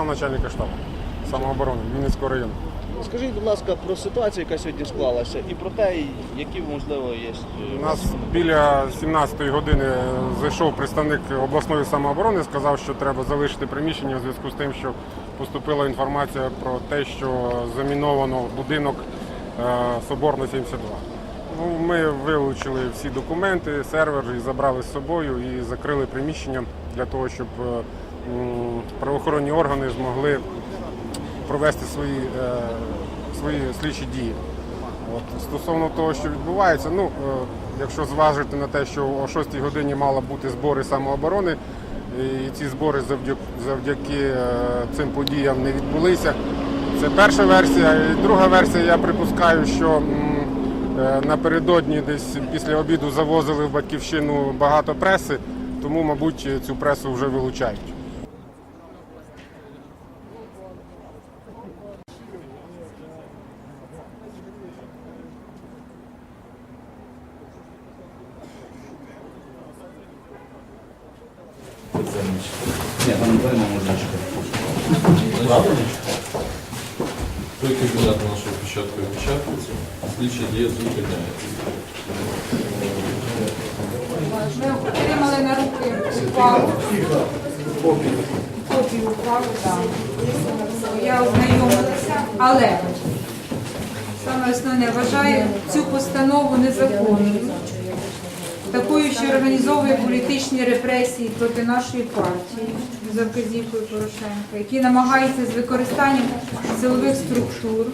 зам начальника штабу самооборони Вінницького району. Скажіть, будь ласка, про ситуацію, яка сьогодні склалася, і про те, які можливо є. е, У нас біля 17-ї години зайшов представник обласної самооборони, сказав, що треба залишити приміщення у зв'язку з тим, що поступила інформація про те, що заміновано будинок е, Соборно 72. Ну, ми вилучили всі документи, сервер і забрали з собою і закрили приміщення для того, щоб е, правоохоронні органи змогли провести свої, е, свої слідчі дії. От, стосовно того, що відбувається, ну, е, якщо зважити на те, що о 6 годині мали бути збори самооборони, і ці збори завдяки, завдяки е, цим подіям не відбулися. Це перша версія. І друга версія, я припускаю, що напередодні десь після обіду завозили в батьківщину багато преси, тому, мабуть, цю пресу вже вилучають. Ні, там двома можна Той кандидат на нашу печатку печатается, слідчі дія зупиняється. Ми отримали на руки ухвалу. Копію ухвали, так. Я ознайомилася, але саме основне вважаю цю постанову незаконною, що організовує політичні репресії проти нашої партії за вказівкою Порошенка, які намагаються з використанням силових структур,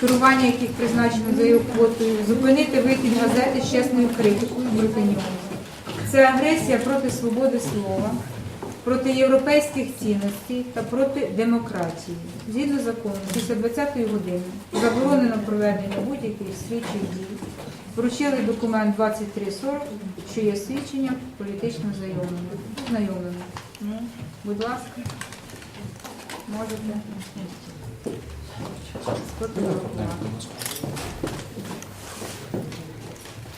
керування яких призначено за його квотою, зупинити вихід газети з чесною критикою нього. Це агресія проти свободи слова, проти європейських цінностей та проти демократії. Згідно закону, після 20-ї години заборонено проведення будь-яких слідчих дій. Вручили документ 2340, що є свідченням політично знайомлення. Знайомлення. Ну, будь ласка, можете.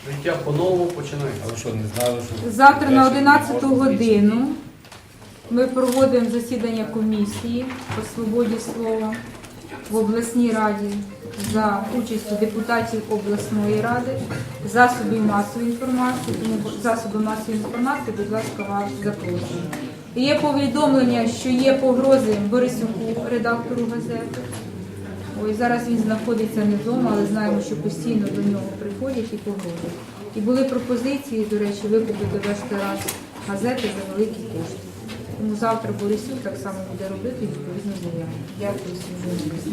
Життя по-новому починається. А ви що, не знали, що Завтра на 11 годину ми проводимо засідання комісії по свободі слова в обласній раді за участю депутатів обласної ради, засобів масової інформації, тому засоби масової інформації, будь ласка, вас запрошую. Є повідомлення, що є погрози Борисюку, редактору газети. Ой, зараз він знаходиться не вдома, але знаємо, що постійно до нього приходять і погрожують. І були пропозиції, до речі, викупити весь раз газети за великі кошти. Тому завтра Борисюк так само буде робити відповідну заяву. Дякую всім журналістам.